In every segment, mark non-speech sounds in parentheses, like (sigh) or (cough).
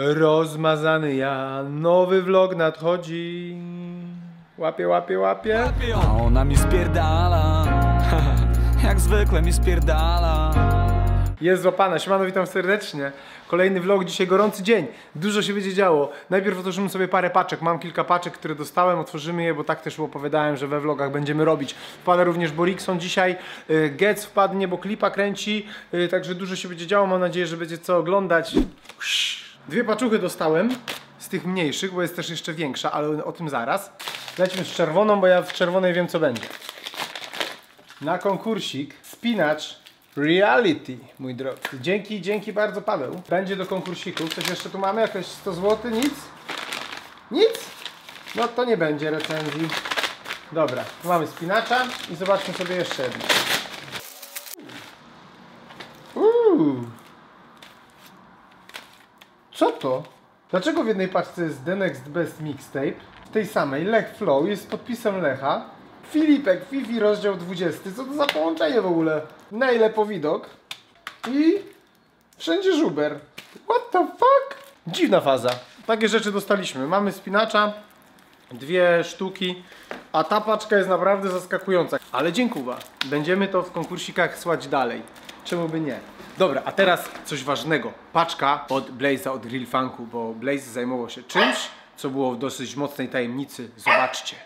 Rozmazany ja, nowy vlog nadchodzi. Łapie, łapie, łapie. A ona mi spierdala (laughs) Jak zwykle mi spierdala Jest złapana, siemano, witam serdecznie. Kolejny vlog, dzisiaj gorący dzień. Dużo się będzie działo. Najpierw otworzymy sobie parę paczek. Mam kilka paczek, które dostałem, otworzymy je, bo tak też opowiadałem, że we vlogach będziemy robić. Wpada również Borikson dzisiaj. y, Getz wpadnie, bo klipa kręci. y, Także dużo się będzie działo. Mam nadzieję, że będzie co oglądać. Dwie paczuchy dostałem. Z tych mniejszych, bo jest też jeszcze większa, ale o tym zaraz. Lećmy z czerwoną, bo ja w czerwonej wiem co będzie. Na konkursik spinacz reality, mój drogi. Dzięki, dzięki bardzo Paweł. Będzie do konkursiku. Coś jeszcze tu mamy? Jakieś 100 zł? Nic? Nic? No to nie będzie recenzji. Dobra, mamy spinacza i zobaczmy sobie jeszcze jedno. Uuu. To? Dlaczego w jednej paczce jest The Next Best Mixtape? W tej samej Lech Flow jest podpisem Lecha. Filipek, Fifi rozdział 20. Co to za połączenie w ogóle? Naile po widok. I wszędzie żuber. What the fuck? Dziwna faza. Takie rzeczy dostaliśmy. Mamy spinacza, dwie sztuki, a ta paczka jest naprawdę zaskakująca. Ale dziękuję. Będziemy to w konkursikach słać dalej. Czemu by nie? Dobra, a teraz coś ważnego. Paczka od Blaze'a, od Real Funku, bo Blaze zajmował się czymś, co było w dosyć mocnej tajemnicy. Zobaczcie.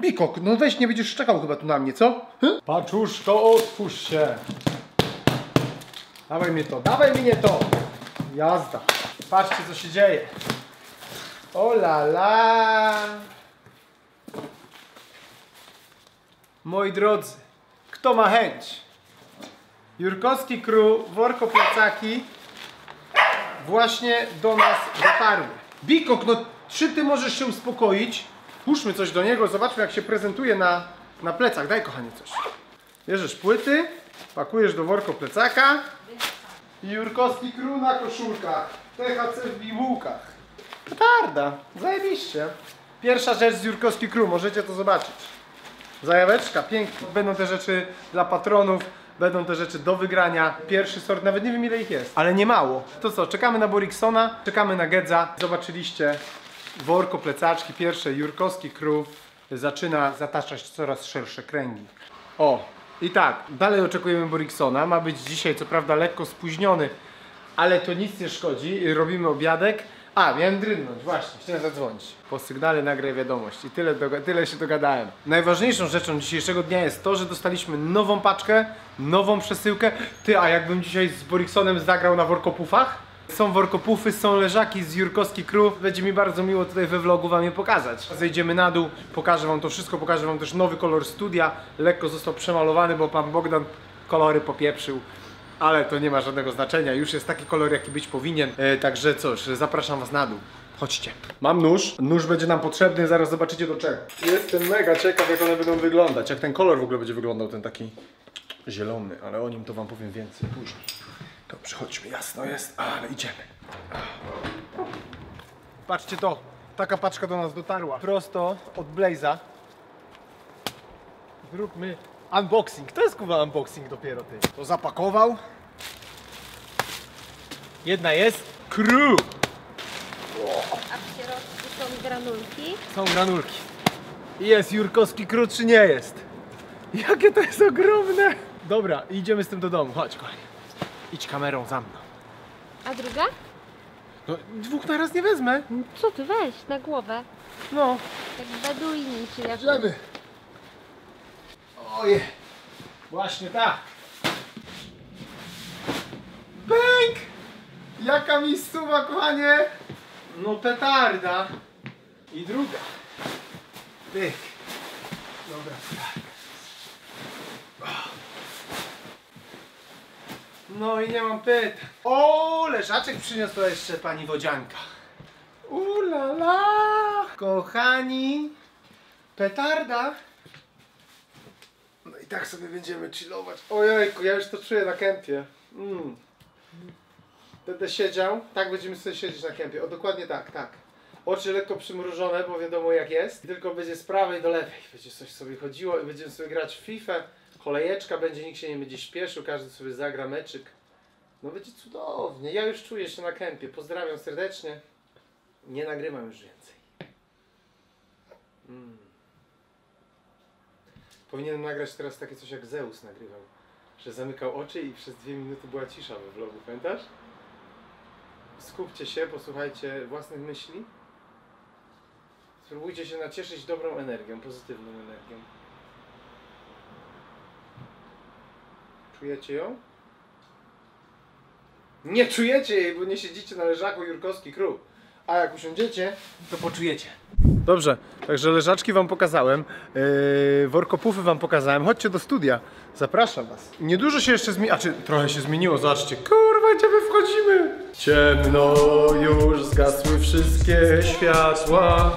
Bikok, no weź nie będziesz czekał chyba tu na mnie, co? Hm? Paczuszko, otwórz się. Dawaj mnie to, dawaj mnie to. Jazda. Patrzcie co się dzieje. O la la. Moi drodzy, kto ma chęć? Jurkowski Crew, worko plecaki właśnie do nas dotarły. Bikok, no czy ty możesz się uspokoić? Puszczmy coś do niego, zobaczmy jak się prezentuje na, na plecach. Daj kochanie coś. Bierzesz płyty, pakujesz do worko plecaka i Jurkowski Crew na koszulkach. THC w bibułkach. Petarda, zajebiście. Pierwsza rzecz z Jurkowski Crew, możecie to zobaczyć. Zajaweczka, pięknie. Będą te rzeczy dla patronów, będą te rzeczy do wygrania. Pierwszy sort, nawet nie wiem ile ich jest, ale nie mało. To co, czekamy na Boriksona, czekamy na Gedza. Zobaczyliście worko, plecaczki, pierwsze Jurkowski Crew zaczyna zataczać coraz szersze kręgi. O, i tak, dalej oczekujemy Boriksona. Ma być dzisiaj, co prawda, lekko spóźniony, ale to nic nie szkodzi. Robimy obiadek. A, miałem drynąć, właśnie, chciałem zadzwonić. Po sygnale nagraj wiadomość i tyle, tyle się dogadałem. Najważniejszą rzeczą dzisiejszego dnia jest to, że dostaliśmy nową paczkę, nową przesyłkę. Ty, a jakbym dzisiaj z Boriksonem zagrał na workopufach? Są workopufy, są leżaki z Jurkowski Crew. Będzie mi bardzo miło tutaj we vlogu wam je pokazać. Zejdziemy na dół, pokażę wam to wszystko, pokażę wam też nowy kolor studia. Lekko został przemalowany, bo pan Bogdan kolory popieprzył. Ale to nie ma żadnego znaczenia, już jest taki kolor jaki być powinien. E, także cóż, zapraszam was na dół. Chodźcie. Mam nóż. Nóż będzie nam potrzebny, zaraz zobaczycie do czego. Jestem mega ciekaw jak one będą wyglądać. Jak ten kolor w ogóle będzie wyglądał, ten taki zielony, ale o nim to wam powiem więcej później. Dobrze, chodźmy, jasno jest, ale idziemy. Patrzcie to, taka paczka do nas dotarła. Prosto od Blaze'a. Zróbmy unboxing. To jest kurwa unboxing dopiero ty. To zapakował. Jedna jest. Crew! A w środku są granulki. Są granulki. I Jest Jurkowski Crew czy nie jest? Jakie to jest ogromne! Dobra, idziemy z tym do domu. Chodź, kochanie. Idź kamerą za mną. A druga? No, dwóch na raz nie wezmę. Co ty weź na głowę? No, Jak beduini czy jak... idziemy. Oje. Właśnie tak. Bęk! Jaka miejscowa, kochanie! No petarda. I druga. Pyk. Dobra. No i nie mam pytań. O, leżaczek przyniosła jeszcze pani wodzianka. Ulala! Kochani, petarda. I tak sobie będziemy chillować. Ojejku, ja już to czuję na kempie. Mm. Będę siedział, tak będziemy sobie siedzieć na kempie. O, dokładnie tak, tak. Oczy lekko przymrużone, bo wiadomo jak jest. Tylko będzie z prawej do lewej. Będzie coś sobie chodziło i będziemy sobie grać w FIFA. Kolejeczka będzie, nikt się nie będzie śpieszył, każdy sobie zagra meczyk. No będzie cudownie. Ja już czuję się na kempie. Pozdrawiam serdecznie. Nie nagrywam już więcej. Mm. Powinienem nagrać teraz takie coś jak Zeus nagrywał. Że zamykał oczy i przez dwie minuty była cisza we vlogu, pamiętasz? Skupcie się, posłuchajcie własnych myśli. Spróbujcie się nacieszyć dobrą energią, pozytywną energią. Czujecie ją? Nie czujecie jej, bo nie siedzicie na leżaku Jurkowski Król. A jak usiądziecie, to poczujecie. Dobrze, także leżaczki wam pokazałem, yy, workopufy wam pokazałem. Chodźcie do studia, zapraszam was. Niedużo się jeszcze zmieniło, a czy trochę się zmieniło, zobaczcie. Kurwa, gdzie my wchodzimy? Ciemno już, zgasły wszystkie światła.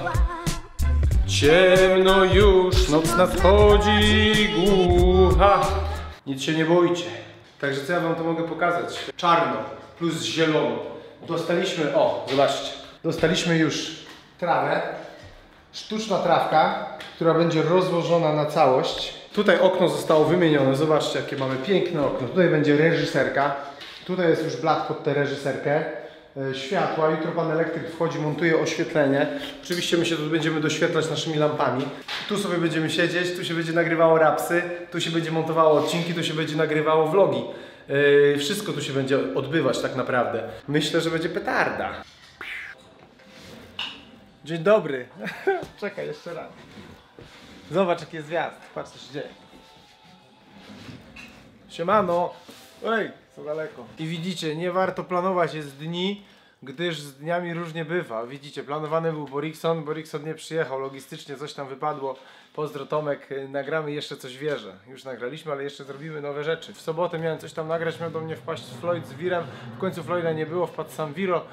Ciemno już, noc nadchodzi głucha. Nic się nie bójcie. Także co ja wam to mogę pokazać? Czarno plus zielono. Dostaliśmy, o, zobaczcie. Dostaliśmy już trawę. Sztuczna trawka, która będzie rozłożona na całość. Tutaj okno zostało wymienione. Zobaczcie, jakie mamy piękne okno. Tutaj będzie reżyserka. Tutaj jest już blat pod tę reżyserkę. E, Światła. Jutro pan elektryk wchodzi, montuje oświetlenie. Oczywiście my się tu będziemy doświetlać naszymi lampami. Tu sobie będziemy siedzieć, tu się będzie nagrywało rapsy, tu się będzie montowało odcinki, tu się będzie nagrywało vlogi. Yy, wszystko tu się będzie odbywać tak naprawdę. Myślę, że będzie petarda. Dzień dobry. (laughs) Czekaj jeszcze raz. Zobacz jaki jest gwiazd. Patrz co się dzieje. Siemano. Ej, co daleko. I widzicie, nie warto planować jest dni, gdyż z dniami różnie bywa. Widzicie, planowany był Borikson, Borikson nie przyjechał, logistycznie coś tam wypadło. Pozdro Tomek, y, nagramy jeszcze coś wierzę. Już nagraliśmy, ale jeszcze zrobimy nowe rzeczy. W sobotę miałem coś tam nagrać, miał do mnie wpaść Floyd z Wirem. W końcu Floyda nie było, wpadł sam Wiro,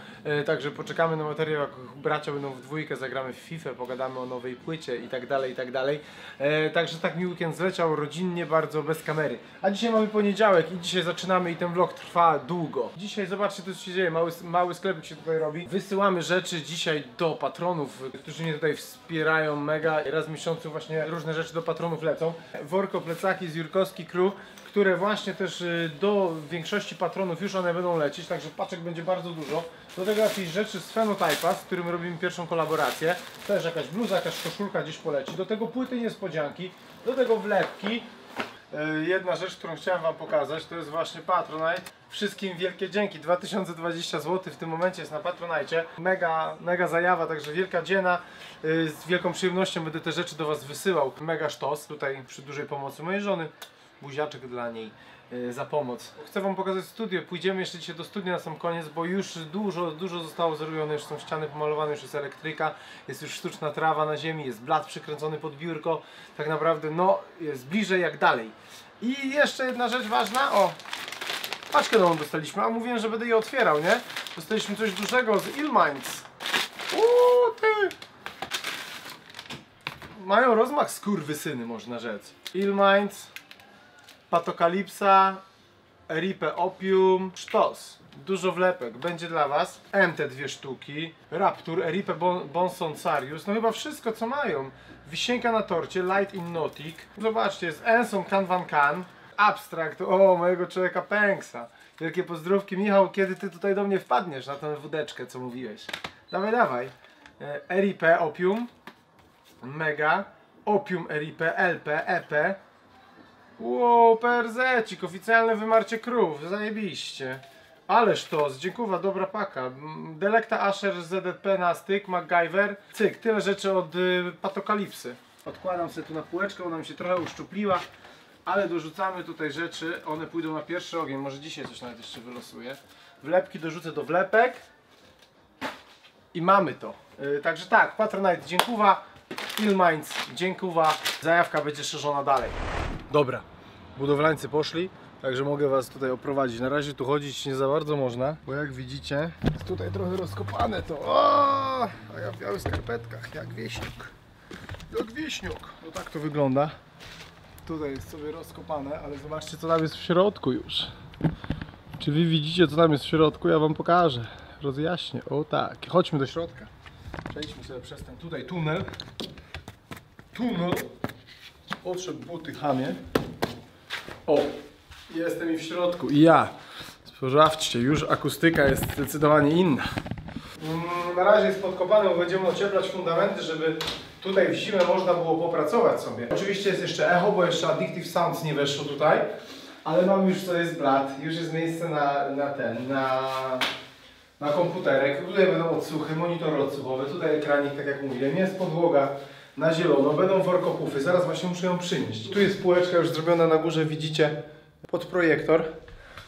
y, także poczekamy na materiał, jak bracia będą w dwójkę, zagramy w FIFA, pogadamy o nowej płycie i tak dalej, i tak dalej. E, Także tak mi weekend zleciał, rodzinnie, bardzo bez kamery. A dzisiaj mamy poniedziałek i dzisiaj zaczynamy i ten vlog trwa długo. Dzisiaj zobaczcie, co się dzieje, mały, mały sklepik się tutaj robi. Wysyłamy rzeczy dzisiaj do patronów, którzy mnie tutaj wspierają mega. Raz w miesiącu właśnie różne rzeczy do patronów lecą. Worko plecaki z Jurkowski Crew, które właśnie też y, do większości patronów już one będą lecieć, także paczek będzie bardzo dużo. Do tego jakieś rzeczy z Phenotype'a, z którym robimy pierwszą kolaborację. Też jakaś bluza, jakaś koszulka gdzieś poleci. Do tego płyty niespodzianki, do tego wlepki. E, Jedna rzecz, którą chciałem Wam pokazać, to jest właśnie Patronite. Wszystkim wielkie dzięki. 2020 zł w tym momencie jest na Patronite. Mega, mega zajawa, także wielka dziena. E, Z wielką przyjemnością będę te rzeczy do Was wysyłał. Mega sztos. Tutaj przy dużej pomocy mojej żony. Buziaczek dla niej za pomoc. Chcę Wam pokazać studio. Pójdziemy jeszcze dzisiaj do studia na sam koniec, bo już dużo, dużo zostało zrobione. Już są ściany pomalowane, już jest elektryka, jest już sztuczna trawa na ziemi, jest blat przykręcony pod biurko. Tak naprawdę, no, jest bliżej jak dalej. I jeszcze jedna rzecz ważna. O, paczkę nową dostaliśmy, a mówiłem, że będę je otwierał, nie? Dostaliśmy coś dużego z Illminds. Uuu, ty! Mają rozmach skurwysyny, można rzec. Illminds, Patokalipsa, Eripe Opium, Sztos. Dużo wlepek, będzie dla Was. MT dwie sztuki, Raptur, Eripe bon, Bonson Sarius, no chyba wszystko co mają. Wisienka na torcie, Light in Nautic. Zobaczcie, jest Enson Can Van Can, Abstract, o mojego człowieka Pęksa. Wielkie pozdrówki. Michał, kiedy Ty tutaj do mnie wpadniesz na tę wódeczkę, co mówiłeś? Dawaj, dawaj. E, Eripe Opium, Mega, Opium Eripe, LP, EP, Wow, PRZ-cik, oficjalne wymarcie krów, zajebiście. Ależ to, dziękuję, dobra paka. Delecta Asher ZDP na styk, MacGyver. Cyk, tyle rzeczy od y, Patokalipsy. Odkładam sobie tu na półeczkę, ona mi się trochę uszczupliła, ale dorzucamy tutaj rzeczy, one pójdą na pierwszy ogień, może dzisiaj coś nawet jeszcze wylosuję. Wlepki dorzucę do wlepek i mamy to. Y, także tak, Patronite, dziękuję. Illminds, dziękuję. Zajawka będzie szerzona dalej. Dobra, budowlańcy poszli, także mogę Was tutaj oprowadzić. Na razie tu chodzić nie za bardzo można, bo jak widzicie, jest tutaj trochę rozkopane to. O, a ja w białych skarpetkach, jak wieśniuk. Jak wieśniuk. No tak to wygląda. Tutaj jest sobie rozkopane, ale zobaczcie co tam jest w środku już. Czy Wy widzicie co tam jest w środku? Ja Wam pokażę. Rozjaśnię. O tak. Chodźmy do środka. Przejdźmy sobie przez ten tutaj tunel. Tunel. Otrzep buty chamie. O, jestem i w środku. I ja. Sprawdźcie, już akustyka jest zdecydowanie inna. Mm, na razie jest podkopane, bo będziemy ocieplać fundamenty, żeby tutaj w zimę można było popracować sobie. Oczywiście jest jeszcze echo, bo jeszcze Addictive Sounds nie weszło tutaj, ale mam już co jest blat, już jest miejsce na, na ten, na, na komputerek. Tutaj będą odsłuchy, monitor odsłuchowy, tutaj ekranik, tak jak mówiłem, jest podłoga na zielono, będą workopufy, zaraz właśnie muszę ją przynieść. Tu jest półeczka już zrobiona na górze, widzicie, pod projektor.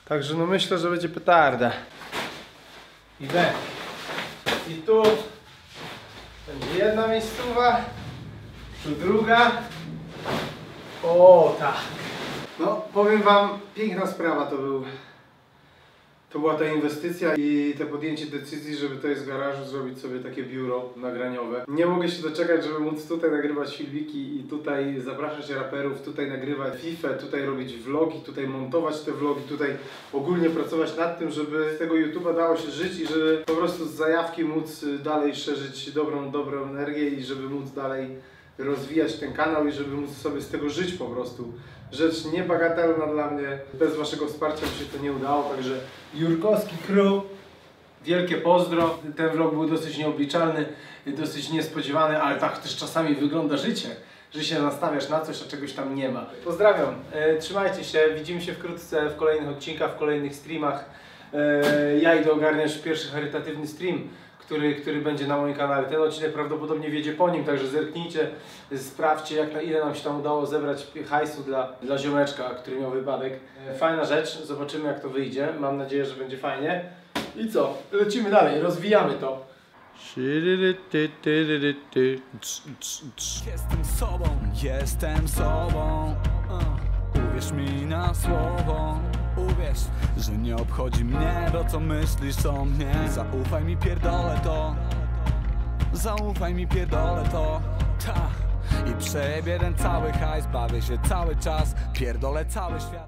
Także no myślę, że będzie petarda. I. I tu będzie jedna miejscowa, tu druga. O tak. No powiem wam, piękna sprawa to był. To była ta inwestycja i te podjęcie decyzji, żeby tutaj z garażu zrobić sobie takie biuro nagraniowe. Nie mogę się doczekać, żeby móc tutaj nagrywać filmiki i tutaj zapraszać raperów, tutaj nagrywać FIFA, tutaj robić vlogi, tutaj montować te vlogi, tutaj ogólnie pracować nad tym, żeby z tego YouTube'a dało się żyć i żeby po prostu z zajawki móc dalej szerzyć dobrą, dobrą energię i żeby móc dalej rozwijać ten kanał i żeby móc sobie z tego żyć po prostu. Rzecz niebagatelna dla mnie. Bez waszego wsparcia by się to nie udało, także Jurkowski Crew, wielkie pozdro. Ten vlog był dosyć nieobliczalny, dosyć niespodziewany, ale tak też czasami wygląda życie, że się nastawiasz na coś, a czegoś tam nie ma. Pozdrawiam, e, trzymajcie się, widzimy się wkrótce w kolejnych odcinkach, w kolejnych streamach. E, ja idę ogarniać pierwszy charytatywny stream, który, który będzie na moim kanale. Ten odcinek prawdopodobnie wiedzie po nim, także zerknijcie, sprawdźcie jak na ile nam się tam udało zebrać hajsu dla, dla ziomeczka, który miał wypadek. E, Fajna rzecz, zobaczymy jak to wyjdzie. Mam nadzieję, że będzie fajnie. I co? Lecimy dalej, rozwijamy to. Jestem sobą, jestem sobą. Uwierz mi na słowo Uwierz, że nie obchodzi mnie to co myślisz o mnie? Zaufaj mi pierdolę to. Zaufaj mi pierdolę to. Ta. I przejebie ten cały hajs Bawię się cały czas Pierdolę cały świat